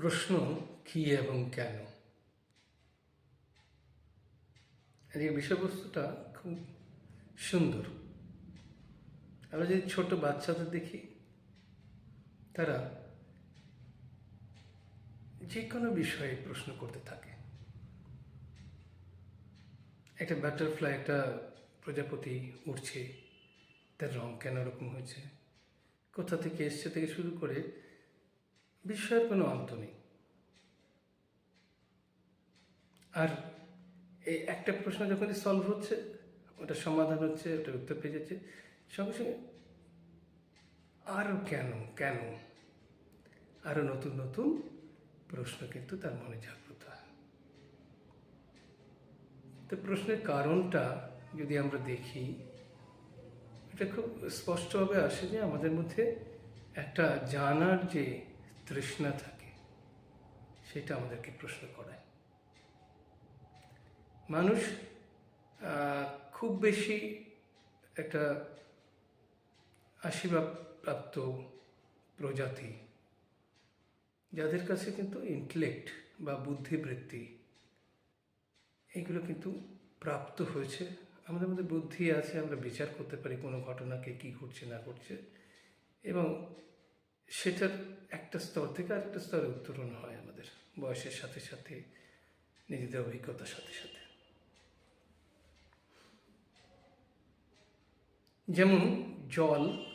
প্রশ্ন কি এবং কেন? আর এই বিষয়বস্তুটা খুব সুন্দর। আমরা যদি ছোট বাচ্চাদের দেখি, তারা যে কোনো বিষয়ে প্রশ্ন করতে থাকে। একটা বাটারফ্লাই একটা প্রজাপতি উঠছে তার রং কেন এরকম হয়েছে? কোথা থেকে এসছে থেকে শুরু করে বিষয়ের কোনো অন্ত নেই। আর এই একটা প্রশ্ন যখনই সলভ হচ্ছে, ওটা সমাধান হচ্ছে ওটা উত্তর পেয়ে যাচ্ছে, সঙ্গে সঙ্গে আরও কেন কেন? আরও নতুন নতুন প্রশ্ন কিন্তু তার মনে জাগ্রত হয়। তো প্রশ্নের কারণটা যদি আমরা দেখি, এটা খুব স্পষ্টভাবে আসে যে আমাদের মধ্যে একটা জানার যে তৃষ্ণা থাকে, সেটা আমাদেরকে প্রশ্ন করায়। মানুষ খুব বেশি একটা আশীর্বাদ প্রাপ্ত প্রজাতি, যাদের কাছে কিন্তু ইন্টেলেক্ট বা বুদ্ধিবৃত্তি, এগুলো কিন্তু প্রাপ্ত হয়েছে। আমাদের মধ্যে বুদ্ধি আছে, আমরা বিচার করতে পারি কোনো ঘটনাকে কি ঘটছে না ঘটছে। এবং সেটার একটা স্তর থেকে আরেকটা স্তরে উত্তরণ হয় আমাদের। বয়সের সাথে সাথে, নিজেদের অভিজ্ঞতার সাথে সাথে। যেমন জল,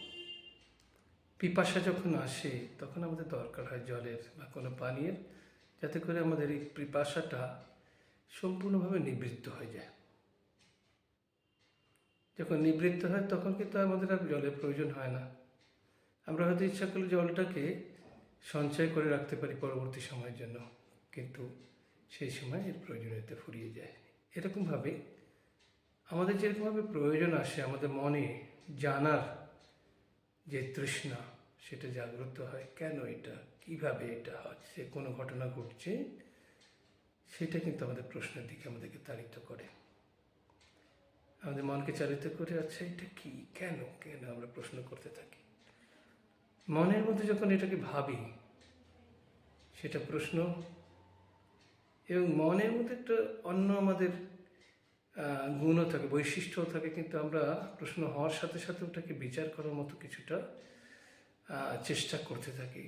পিপাসা যখন আসে, তখন আমাদের দরকার হয় জলের বা কোনো পানীয়ের, যাতে করে আমাদের এই পিপাসাটা সম্পূর্ণভাবে নিবৃত্ত হয়ে যায়। যখন নিবৃত্ত হয়, তখন কিন্তু আমাদের আর জলের প্রয়োজন হয় না। আমরা হয়তো ইচ্ছা করলে জলটাকে সঞ্চয় করে রাখতে পারি পরবর্তী সময়ের জন্য। কিন্তু সেই সময় এর প্রয়োজনীয়তা ফুরিয়ে যায়। এরকমভাবে আমাদের যেরকমভাবে প্রয়োজন আসে, আমাদের মনে জানার যে তৃষ্ণা, সেটা জাগ্রত হয়, কেন এটা? কীভাবে এটা হচ্ছে? কোনো ঘটনা ঘটছে? সেটা কিন্তু আমাদের প্রশ্নের দিকে আমাদেরকে তাড়িত করে। আমাদের মনকে চালিত করে আচ্ছা এটা কি? কেন? কেন আমরা প্রশ্ন করতে থাকি? মনের মধ্যে যখন এটাকে ভাবি, সেটা প্রশ্ন এবং মনের মধ্যে একটা অন্য আমাদের গুণও থাকে, বৈশিষ্ট্যও থাকে, কিন্তু আমরা প্রশ্ন হওয়ার সাথে সাথে ওটাকে বিচার করার মতো কিছুটা চেষ্টা করতে থাকি।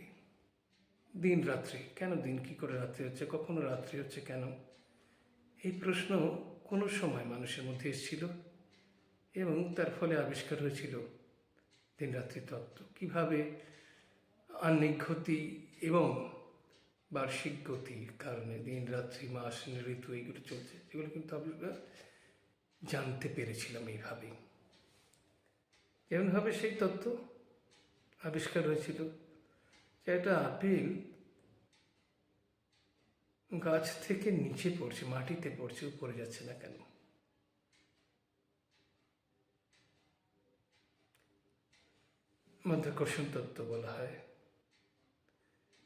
দিন রাত্রি, কেন দিন কি করে রাত্রি হচ্ছে, কখনো রাত্রি হচ্ছে কেন? এই প্রশ্ন কোনো সময় মানুষের মধ্যে এসেছিল এবং তার ফলে আবিষ্কার হয়েছিল দিন রাত্রি তত্ত্ব। কীভাবে আহ্নিক গতি এবং বার্ষিক গতির কারণে দিন, রাত্রি, মাস, ঋতু এইগুলো চলছে। যেগুলো কিন্তু আমরা জানতে পেরেছিলাম এইভাবেই যেমনভাবে সেই তত্ত্ব আবিষ্কার হয়েছিল যে একটা আপেল গাছ থেকে নিচে পড়ছে, মাটিতে পড়ছে, উপরে যাচ্ছে না কেন? মাধ্যাকর্ষণ তত্ত্ব বলা হয়।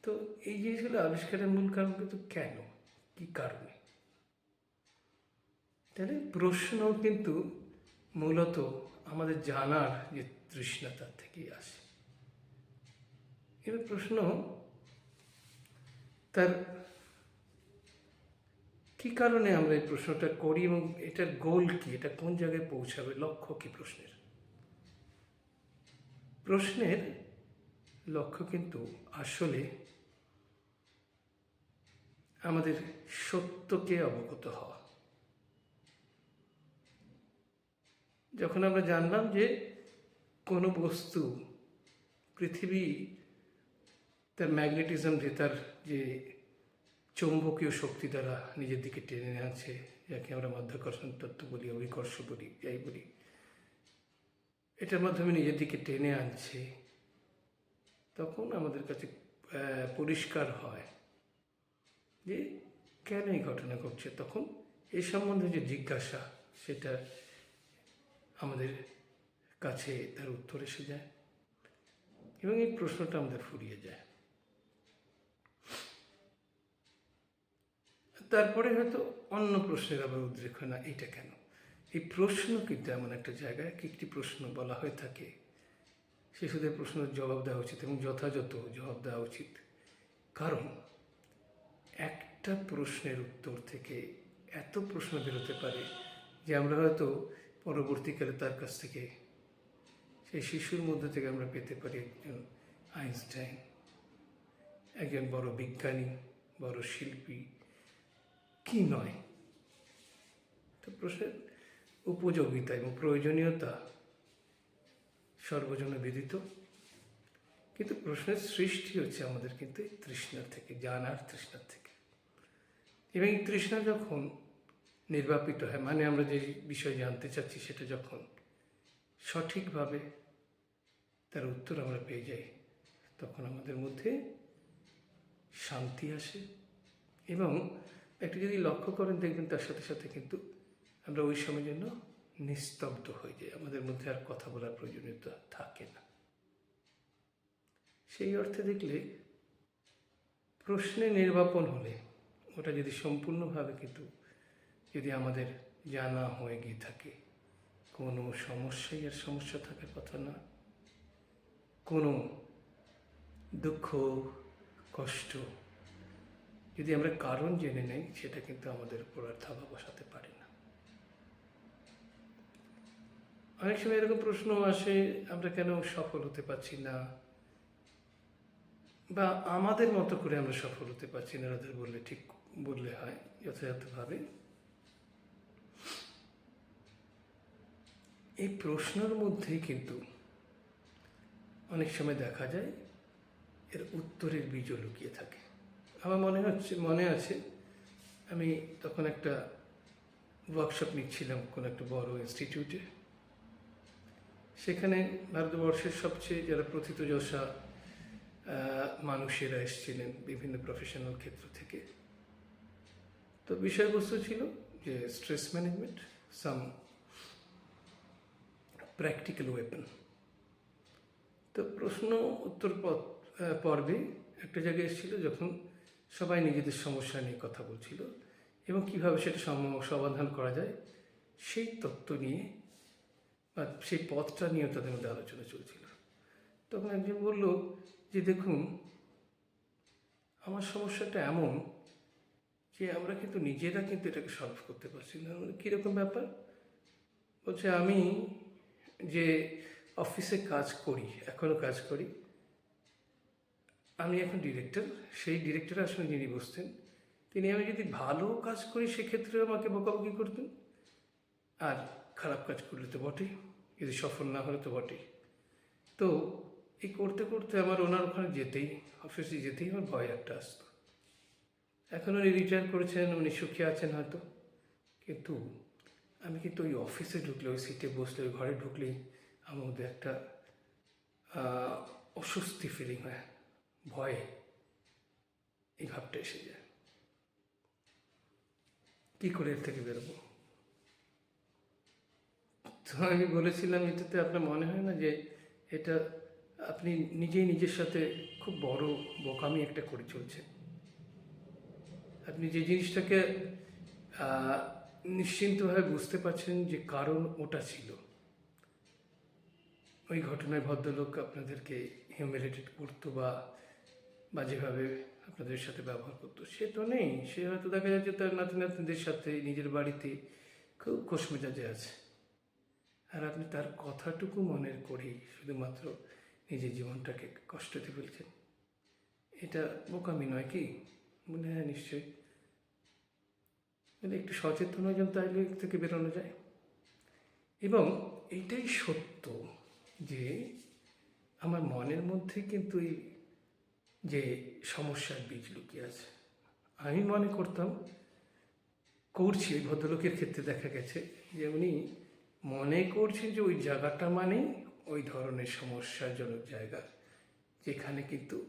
তো এই জিনিসগুলো আবিষ্কারের মূল কারণ কিন্তু কেন? কি কারণে? তাহলে প্রশ্ন কিন্তু মূলত আমাদের জানার যে তৃষ্ণা তার থেকেই আসে। এবার প্রশ্ন, তার কি কারণে আমরা এই প্রশ্নটা করি এবং এটার গোল কি? এটা কোন জায়গায় পৌঁছাবে? লক্ষ্য কি প্রশ্নের? প্রশ্নের লক্ষ্য কিন্তু আসলে আমাদের সত্যকে অবগত হওয়া। যখন আমরা জানলাম যে কোনো বস্তু পৃথিবী তার ম্যাগনেটিজম যে তার যে চৌম্বকীয় শক্তি দ্বারা নিজের দিকে টেনে আনছে, যাকে আমরা মাধ্যাকর্ষণ তত্ত্ব বলি, অভিকর্ষ বলি, যাই বলি, এটার মাধ্যমে নিজের দিকে টেনে আনছে, তখন আমাদের কাছে পরিষ্কার হয়। যে কেন এই ঘটনা ঘটছে? তখন এই সম্বন্ধে যে জিজ্ঞাসা, সেটা আমাদের কাছে তার উত্তর এসে যায় এবং এই প্রশ্নটা আমাদের ফুরিয়ে যায়। তারপরে হয়তো অন্য প্রশ্নের আবার উদ্রেক হয় না এটা কেন? এই প্রশ্ন কিন্তু এমন একটা জায়গায় এক একটি প্রশ্ন বলা হয়ে থাকে, শিশুদের প্রশ্নের জবাব দেওয়া উচিত এবং যথাযথ জবাব দেওয়া উচিত। কারণ একটা প্রশ্নের উত্তর থেকে এত প্রশ্ন বেরোতে পারে যে আমরা হয়তো পরবর্তীকালে তার কাছ থেকে, সেই শিশুর মধ্যে থেকে আমরা পেতে পারি একজন আইনস্টাইন, একজন বড় বিজ্ঞানী, বড় শিল্পী। কি নয়? তো প্রশ্নের উপযোগিতা এবং প্রয়োজনীয়তা সর্বজন বিদিত। কিন্তু প্রশ্নের সৃষ্টি হচ্ছে আমাদের কিন্তু তৃষ্ণার থেকে জানার তৃষ্ণার থেকে। এবং এই তৃষ্ণা যখন নির্বাপিত হয় মানে আমরা যে বিষয় জানতে চাচ্ছি সেটা যখন সঠিকভাবে তার উত্তর আমরা পেয়ে যাই, তখন আমাদের মধ্যে শান্তি আসে। এবং একটু যদি লক্ষ্য করেন, দেখবেন তার সাথে সাথে কিন্তু আমরা ওই সময়ের জন্য নিস্তব্ধ হয়ে যাই। আমাদের মধ্যে আর কথা বলার প্রয়োজনীয়তা থাকে না। সেই অর্থে দেখলে প্রশ্নে নির্বাপন হলে ওটা যদি সম্পূর্ণভাবে কিন্তু যদি আমাদের জানা হয়ে গিয়ে থাকে, কোনো সমস্যাই আর সমস্যা থাকার কথা না। কোনো দুঃখ, কষ্ট যদি আমরা কারণ জেনে নেই, সেটা কিন্তু আমাদের উপর আর থাবা বসাতে পারে না। অনেক সময় এরকম প্রশ্ন আসে, আমরা কেন সফল হতে পারছি না? বা আমাদের মতো করে আমরা সফল হতে পারছি না, ওদের বললে ঠিক বললে হয় যথাযথভাবে। এই প্রশ্নের মধ্যেই কিন্তু অনেক সময় দেখা যায়, এর উত্তরের বীজও লুকিয়ে থাকে। আমার মনে হচ্ছে, মনে আছে, আমি তখন একটা ওয়ার্কশপ নিচ্ছিলাম কোনো একটা বড় ইনস্টিটিউটে সেখানে ভারতবর্ষের সবচেয়ে যারা প্রথিতযশা মানুষেরা এসেছিলেন বিভিন্ন প্রফেশনাল ক্ষেত্র থেকে। তো বিষয়বস্তু ছিল যে stress management some practical weapon তো প্রশ্ন, উত্তর পর্বে একটা জায়গায় এসেছিল যখন সবাই নিজেদের সমস্যা নিয়ে কথা বলছিল এবং কীভাবে সেটা সম- সমাধান করা যায়, সেই তত্ত্ব নিয়ে বা সেই পথটা নিয়েও তাদের মধ্যে আলোচনা চলছিল। তখন একজন বলল যে, দেখুন, আমার সমস্যাটা এমন যে আমরা কিন্তু নিজেরা কিন্তু এটাকে সলভ করতে পারছি না। আমি কীরকম ব্যাপার? বলছে, আমি যে অফিসে কাজ করি এখনও কাজ করি, আমি এখন ডিরেক্টর সেই ডিরেক্টর আসলে যিনি বসতেন, তিনি আমি যদি ভালো কাজ করি, সেক্ষেত্রে আমাকে বকাবকি করতেন। আর খারাপ কাজ করলে তো বটেই, যদি সফল না হলে তো বটেই। তো এই করতে করতে আমার ওনার ওখানে যেতেই অফিসে যেতেই আমার ভয় একটা আসতো। এখন উনি রিটায়ার করেছেন, উনি সুখী আছেন হয়তো। কিন্তু আমি কিন্তু ওই অফিসে ঢুকলে, ওই সিটে বসলে, ওই ঘরে ঢুকলেই আমার মধ্যে একটা অস্বস্তি ফিলিং হয়, ভয়ে। এই ভাবটা এসে যায়। কী করে এর থেকে বেরোবো? তো আমি বলেছিলাম এটাতে আপনার মনে হয় না যে এটা আপনি নিজেই নিজের সাথে খুব বড় বোকামি একটা করে চলছেন? আপনি যে জিনিসটাকে নিশ্চিন্তভাবে বুঝতে পারছেন যে কারণ ওটা ছিল। ওই ঘটনায় ভদ্রলোক আপনাদেরকে হিউমিলেটেড করতো বা বা যেভাবে আপনাদের সাথে ব্যবহার করতো, সে তো নেই। সে হয়তো দেখা যাচ্ছে তার নাতি নাতনিদের সাথে নিজের বাড়িতে খুব খোশমেজাজে আছে। আর আপনি তার কথাটুকু মনে করেই শুধুমাত্র নিজের জীবনটাকে কষ্ট দিয়ে ফেলছেন। এটা বোকামি নয় কি? মনে হয় নিশ্চয়ই। মানে একটু সচেতন হয়ে তাইলে থেকে বেরোনো যায়। এবং এটাই সত্য যে আমার মনের মধ্যে কিন্তু এই যে সমস্যার বীজ লুকিয়ে আছে। আমি মনে করতাম, করছি, এই ভদ্রলোকের ক্ষেত্রে দেখা গেছে যে উনি মনে করছেন যে ওই জায়গাটা মানেই ওই ধরনের সমস্যাজনক জায়গা, যেখানে কিন্তু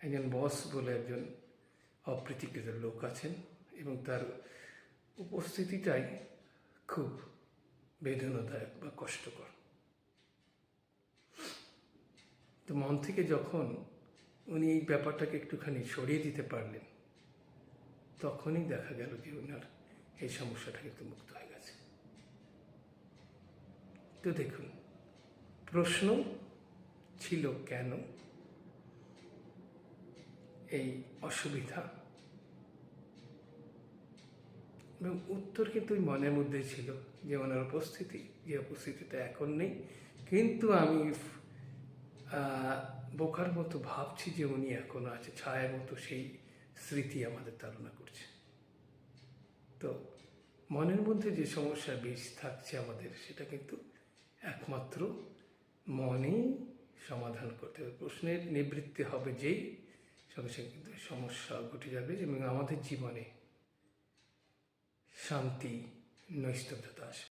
একজন বস বলে একজন অপ্রীতিকৃত লোক আছেন এবং তার উপস্থিতিটাই খুব বেদনাদায়ক বা কষ্টকর। তো মন থেকে যখন উনি এই ব্যাপারটাকে একটুখানি সরিয়ে দিতে পারলেন, তখনই দেখা গেল যে ওনার এই সমস্যাটা কিন্তু মুক্ত হয়ে গেছে। তো দেখুন, প্রশ্ন ছিল কেন এই অসুবিধা? এবং উত্তর কিন্তু ওই মনের মধ্যেই ছিল যে ওনার উপস্থিতি, যে উপস্থিতিটা এখন নেই। কিন্তু আমি বোকার মতো ভাবছি যে উনি এখনও আছে, ছায়ার মতো সেই স্মৃতি আমাদের তাড়না করছে। তো মনের মধ্যে যে সমস্যা বেশ থাকছে আমাদের, সেটা কিন্তু একমাত্র মনেই সমাধান করতে হবে। প্রশ্নের নিবৃত্তি হবে যেই, সঙ্গে সঙ্গে কিন্তু সমস্যা ঘটে যাবে এবং আমাদের জীবনে শান্তি নৈস্তব্ধতা আসবে